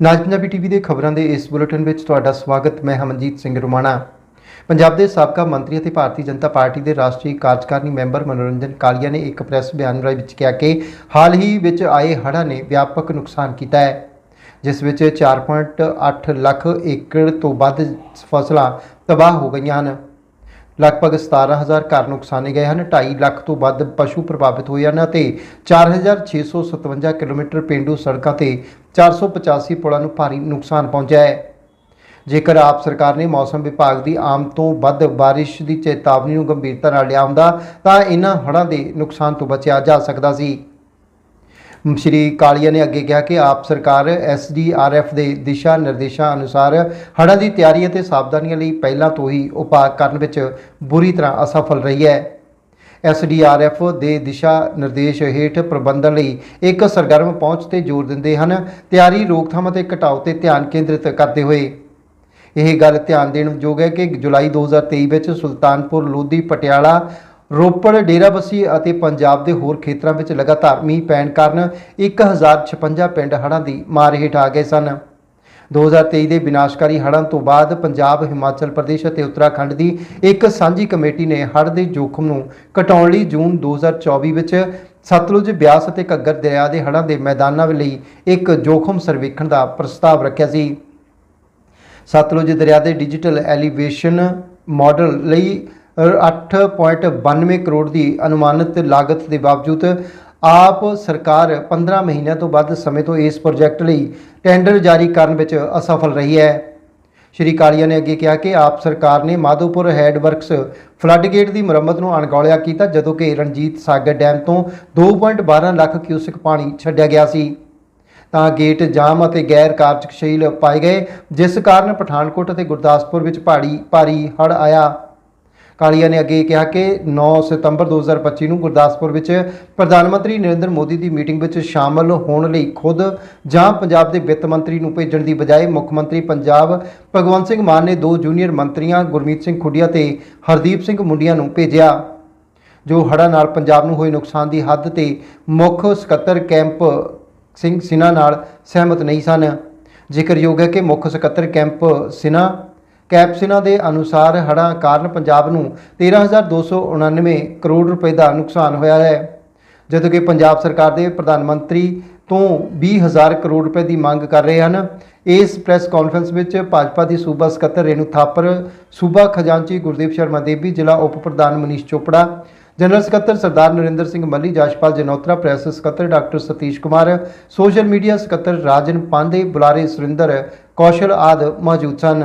ਨਾਜ Punjabi TV ਦੇ ਖਬਰਾਂ ਦੇ ਇਸ ਬੁਲੇਟਿਨ ਵਿੱਚ ਤੁਹਾਡਾ ਸਵਾਗਤ। ਮੈਂ ਹਮਨਜੀਤ ਸਿੰਘ ਰੋਮਾਣਾ। ਪੰਜਾਬ ਦੇ ਸਾਬਕਾ ਮੰਤਰੀ ਅਤੇ ਭਾਰਤੀ ਜਨਤਾ ਪਾਰਟੀ ਦੇ ਰਾਸ਼ਟਰੀ ਕਾਰਜਕਾਰਨੀ ਮੈਂਬਰ ਮਨੋਰੰਜਨ ਕਾਲੀਆ ਨੇ ਇੱਕ ਪ੍ਰੈਸ ਬਿਆਨ ਰਾਹੀਂ ਵਿੱਚ ਕਿਹਾ ਕਿ ਹਾਲ ਹੀ ਵਿੱਚ ਆਏ ਹੜ੍ਹਾਂ ਨੇ ਵਿਆਪਕ ਨੁਕਸਾਨ ਕੀਤਾ ਹੈ, ਜਿਸ ਵਿੱਚ 4.8 ਲੱਖ ਏਕੜ ਤੋਂ ਵੱਧ ਫਸਲਾਂ ਤਬਾਹ ਹੋ ਗਈਆਂ ਹਨ। ਲਗਭਗ 17000 ਘਰ ਨੁਕਸਾਨੇ ਗਏ ਹਨ 2.5 ਲੱਖ ਤੋਂ ਵੱਧ ਪਸ਼ੂ ਪ੍ਰਭਾਵਿਤ ਹੋਏ ਹਨ ਅਤੇ 4657 ਕਿਲੋਮੀਟਰ ਪੇਂਡੂ ਸੜਕਾਂ ਤੇ 485 ਪੁਲਾਂ ਨੂੰ ਭਾਰੀ ਨੁਕਸਾਨ ਪਹੁੰਚਿਆ ਹੈ। ਜੇਕਰ ਆਪ ਸਰਕਾਰ ਨੇ ਮੌਸਮ ਵਿਭਾਗ ਦੀ ਆਮ ਤੋਂ ਵੱਧ ਬਾਰਿਸ਼ ਦੀ ਚੇਤਾਵਨੀ ਨੂੰ ਗੰਭੀਰਤਾ ਨਾਲ ਲਿਆਉਂਦਾ, ਤਾਂ ਇਹਨਾਂ ਹੜ੍ਹਾਂ ਦੇ ਨੁਕਸਾਨ ਤੋਂ ਬਚਿਆ ਜਾ ਸਕਦਾ ਸੀ। ਸ਼੍ਰੀ ਕਾਲੀਆ ਨੇ ਅੱਗੇ ਕਿਹਾ ਕਿ ਆਪ ਸਰਕਾਰ ਐਸਡੀਆਰਐਫ ਦੇ ਦਿਸ਼ਾ ਨਿਰਦੇਸ਼ਾਂ ਅਨੁਸਾਰ ਹੜ੍ਹਾਂ ਦੀ ਤਿਆਰੀ ਅਤੇ ਸਾਵਧਾਨੀਆਂ ਲਈ ਪਹਿਲਾਂ ਤੋਂ ਹੀ ਉਪਾਅ ਕਰਨ ਵਿੱਚ ਬੁਰੀ ਤਰ੍ਹਾਂ ਅਸਫਲ ਰਹੀ ਹੈ। ਐਸਡੀਆਰਐਫ ਦੇ ਦਿਸ਼ਾ ਨਿਰਦੇਸ਼ ਹੇਠ ਪ੍ਰਬੰਧਨ ਲਈ ਇੱਕ ਸਰਗਰਮ ਪਹੁੰਚ ਤੇ ਜ਼ੋਰ ਦਿੰਦੇ ਹਨ। ਤਿਆਰੀ, ਰੋਕਥਾਮ ਅਤੇ ਘਟਾਓ ਤੇ ਧਿਆਨ ਕੇਂਦਰਿਤ ਕਰਦੇ ਹੋਏ। ਇਹ ਗੱਲ ਧਿਆਨ ਦੇਣ ਯੋਗ ਹੈ ਕਿ ਜੁਲਾਈ 2023 ਵਿੱਚ ਸੁਲਤਾਨਪੁਰ ਲੋਧੀ ਪਟਿਆਲਾ ਰੋਪੜ, ਡੇਰਾਬੱਸੀ ਅਤੇ ਪੰਜਾਬ ਦੇ ਹੋਰ ਖੇਤਰਾਂ ਵਿੱਚ ਲਗਾਤਾਰ ਮੀਂਹ ਪੈਣ ਕਾਰਨ 1056 ਪਿੰਡ ਹੜ੍ਹਾਂ ਦੀ ਮਾਰ ਹੇਠ ਆ ਗਏ ਸਨ। 2023 ਦੇ ਵਿਨਾਸ਼ਕਾਰੀ ਹੜ੍ਹਾਂ ਤੋਂ ਬਾਅਦ ਪੰਜਾਬ, ਹਿਮਾਚਲ ਪ੍ਰਦੇਸ਼ ਅਤੇ ਉੱਤਰਾਖੰਡ ਦੀ ਇੱਕ ਸਾਂਝੀ ਕਮੇਟੀ ਨੇ ਹੜ੍ਹ ਦੇ ਜੋਖਮ ਨੂੰ ਘਟਾਉਣ ਲਈ ਜੂਨ 2024 ਵਿੱਚ ਸਤਲੁਜ, ਬਿਆਸ ਅਤੇ ਘੱਗਰ ਦਰਿਆ ਦੇ ਹੜ੍ਹਾਂ ਦੇ ਮੈਦਾਨਾਂ ਲਈ ਇੱਕ ਜੋਖਮ ਸਰਵੇਖਣ ਦਾ ਪ੍ਰਸਤਾਵ ਰੱਖਿਆ ਸੀ। ਸਤਲੁਜ ਦਰਿਆ ਦੇ ਡਿਜੀਟਲ ਐਲੀਵੇਸ਼ਨ ਮਾਡਲ ਲਈ 8.92 ਕਰੋੜ ਦੀ ਅਨੁਮਾਨਿਤ ਲਾਗਤ ਦੇ ਬਾਵਜੂਦ ਆਪ ਸਰਕਾਰ 15 ਮਹੀਨਿਆਂ ਤੋਂ ਵੱਧ ਸਮੇਂ ਤੋਂ ਇਸ ਪ੍ਰੋਜੈਕਟ ਲਈ ਟੈਂਡਰ ਜਾਰੀ ਕਰਨ ਵਿੱਚ ਅਸਫਲ ਰਹੀ ਹੈ। ਸ਼੍ਰੀ ਕਾਲੀਆ ਨੇ ਅੱਗੇ ਕਿਹਾ ਕਿ ਆਪ ਸਰਕਾਰ ਨੇ Madhopur head works flood gate ਦੀ ਮੁਰੰਮਤ ਨੂੰ ਅਣਗੌਲਿਆ ਕੀਤਾ, ਜਦੋਂ ਕਿ ਰਣਜੀਤ ਸਾਗਰ ਡੈਮ ਤੋਂ 2.12 ਲੱਖ ਕਿਊਸਿਕ ਪਾਣੀ ਛੱਡਿਆ ਗਿਆ ਸੀ। ਤਾਂ ਗੇਟ ਜਾਮ ਅਤੇ ਗੈਰ ਕਾਰਜਸ਼ੀਲ ਪਾਏ ਗਏ, ਜਿਸ ਕਾਰਨ ਪਠਾਨਕੋਟ ਅਤੇ ਗੁਰਦਾਸਪੁਰ ਵਿੱਚ ਭਾਰੀ ਭਾਰੀ ਹੜ੍ਹ ਆਇਆ। ਕਾਲੀਆ ਨੇ ਅੱਗੇ ਕਿਹਾ ਕਿ 9 ਸਤੰਬਰ 2025 ਨੂੰ ਗੁਰਦਾਸਪੁਰ ਵਿੱਚ ਪ੍ਰਧਾਨ ਮੰਤਰੀ ਨਰਿੰਦਰ ਮੋਦੀ ਦੀ ਮੀਟਿੰਗ ਵਿੱਚ ਸ਼ਾਮਲ ਹੋਣ ਲਈ ਖੁਦ ਜਾਂ ਪੰਜਾਬ ਦੇ ਵਿੱਤ ਮੰਤਰੀ ਨੂੰ ਭੇਜਣ ਦੀ ਬਜਾਏ ਮੁੱਖ ਮੰਤਰੀ ਪੰਜਾਬ ਭਗਵੰਤ ਸਿੰਘ ਮਾਨ ਨੇ ਦੋ ਜੂਨੀਅਰ ਮੰਤਰੀਆਂ ਗੁਰਮੀਤ ਸਿੰਘ ਖੁੱਡੀਆ ਤੇ ਹਰਦੀਪ ਸਿੰਘ ਮੁੰਡੀਆਂ ਨੂੰ ਭੇਜਿਆ। ਜੋ ਹੜ੍ਹਾਂ ਨਾਲ ਪੰਜਾਬ ਨੂੰ ਹੋਏ ਨੁਕਸਾਨ ਦੀ ਹੱਦ ਤੇ ਮੁੱਖ ਸਕੱਤਰ ਕੈਂਪ ਸਿੰਘ ਸਿਨਾ ਨਾਲ ਸਹਿਮਤ ਨਹੀਂ ਸਨ। ਜ਼ਿਕਰਯੋਗ ਹੈ ਕਿ ਮੁੱਖ ਸਕੱਤਰ ਕੈਂਪ ਸਿਨਾ ਕੈਪਸਿਨਾ ਦੇ ਅਨੁਸਾਰ ਹੜ੍ਹਾਂ ਕਾਰਨ ਪੰਜਾਬ ਨੂੰ 13299 ਕਰੋੜ ਰੁਪਏ ਦਾ ਨੁਕਸਾਨ ਹੋਇਆ ਹੈ। ਜਦੋਂ ਕਿ ਪੰਜਾਬ ਸਰਕਾਰ ਦੇ ਪ੍ਰਧਾਨ ਮੰਤਰੀ ਤੋਂ 20000 ਕਰੋੜ ਰੁਪਏ ਦੀ ਮੰਗ ਕਰ ਰਹੇ ਹਨ। ਇਸ ਪ੍ਰੈਸ ਕਾਨਫਰੰਸ ਵਿੱਚ ਭਾਜਪਾ ਦੀ ਸੂਬਾ ਸਕੱਤਰ ਰੇਨੂ ਥਾਪਰ, ਸੂਬਾ ਖਜ਼ਾਨਚੀ ਗੁਰਦੀਪ ਸ਼ਰਮਾ ਦੇਵੀ, ਜ਼ਿਲ੍ਹਾ ਉਪ ਪ੍ਰਧਾਨ ਮਨੀਸ਼ ਚੋਪੜਾ, ਜਨਰਲ ਸਕੱਤਰ ਸਰਦਾਰ ਨਰਿੰਦਰ ਸਿੰਘ ਮੱਲੀ ਜਾਸ਼ਪਾਲ ਜਨੋਤਰਾ, ਪ੍ਰੈਸ ਸਕੱਤਰ doctor Satish Kumar, social media ਸਕੱਤਰ ਰਾਜਨ ਪਾਂਡੇ, ਬੁਲਾਰੇ ਸੁਰਿੰਦਰ, ਕੌਸ਼ਲ ਆਦ ਮੌਜੂਦ ਸਨ।